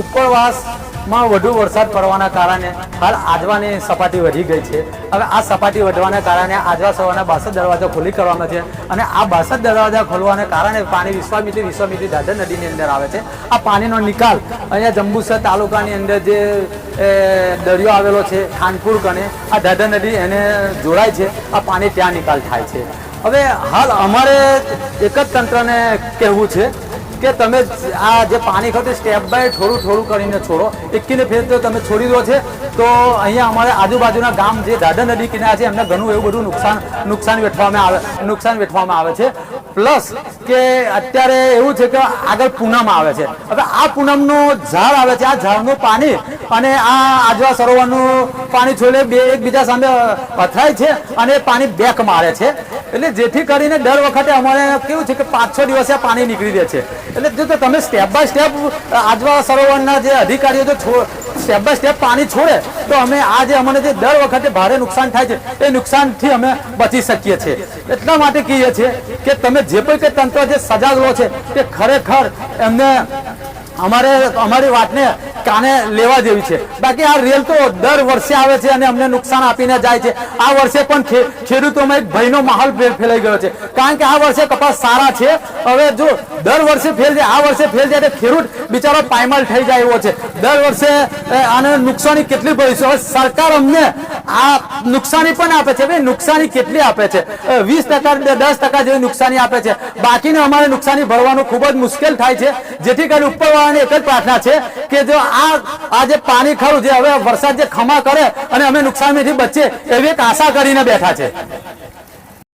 ઉપરવાસમાં વધુ વરસાદ પડવાના કારણે હાલ આજવાની સપાટી વધી ગઈ છે. હવે આ સપાટી વધવાના કારણે આજવા સવારના બાસઠ દરવાજા ખુલી કરવામાં છે અને આ બાસઠ દરવાજા ખોલવાને કારણે પાણી વિશ્વામિત્રી વિશ્વામિત્રી દાદર નદીની અંદર આવે છે. આ પાણીનો નિકાલ અહીંયા જંબુસર તાલુકાની અંદર જે દરિયો આવેલો છે, ખાનપુર કને, આ દાદર નદી એને જોડાય છે. આ પાણી ત્યાં નિકાલ થાય છે. હવે હાલ અમારે એક જ તંત્રને કહેવું છે કે તમે આ જે પાણી ખાતે સ્ટેપ બાય થોડું થોડું કરીને છોડો. એકીને ફેર તો તમે છોડી દો છે. તો અહીંયા અમારે આજુબાજુના ગામ જે દાદર નદી કિનારે છે, એમને ઘણું એવું બધું નુકસાન નુકસાન વેઠવામાં આવે, નુકસાન વેઠવામાં આવે છે. પ્લસ કે અત્યારે એવું છે કે આગળ પૂનમ આવે છે. હવે આ પૂનમનું ઝાડ આવે છે, આ ઝાડનું પાણી અને આ આજવા સરોવરનું પાણી છોડે બે એકબીજા સામે પથરાય છે અને પાણી બેક મારે છે. એટલે જેથી કરીને દર વખતે અમારે કેવું છે કે પાંચ છ દિવસે પાણી નીકળી રહે છે. એટલે જો તમે સ્ટેપ બાય સ્ટેપ આજવા સરોવરના જે અધિકારીઓ જો સ્ટેપ બાય સ્ટેપ પાણી છોડે, તો અમે આ જે અમને જે દર વખતે ભારે નુકસાન થાય છે, એ નુકસાનથી અમે બચી શકીએ છીએ. એટલા માટે કહીએ છીએ કે તમે જે કોઈ કે તંત્ર જે સજાગ લો છે, તે ખરેખર એમને અમારે અમારી વાતને કાને લેવા જેવી છે. બાકી આ રેલ તો દર વર્ષે આવે છે અને અમને નુકસાન આપીને જાય છે. આ વર્ષે પણ ખેડૂતોમાં એક ભયનો માહોલ ફેલાઈ ગયો છે. કારણ કે આ વર્ષે કપાસ સારા છે. હવે જો દર વર્ષે ફેલ જાય, આ વર્ષે ફેલ જાય તો ખેડૂત બિચારો પાયમાલ થઈ જાય એવો છે. દર વર્ષે આને નુકસાની કેટલી છે? હવે સરકાર અમને આ નુકસાની પણ આપે છે. ભાઈ નુકસાની કેટલી આપે છે? વીસ ટકા દસ ટકા જેવી નુકસાની આપે છે. બાકીને અમારે નુકસાની ભરવાનું ખૂબ જ મુશ્કેલ થાય છે. જેથી કરીને ઉપરવાળાની એક જ પ્રાર્થના છે કે જો આ આ જે પાણી ખરું જે હવે વરસાદ જે ખમા કરે અને અમે નુકસાનીથી બચીએ, એવી એક આશા કરીને બેઠા છે.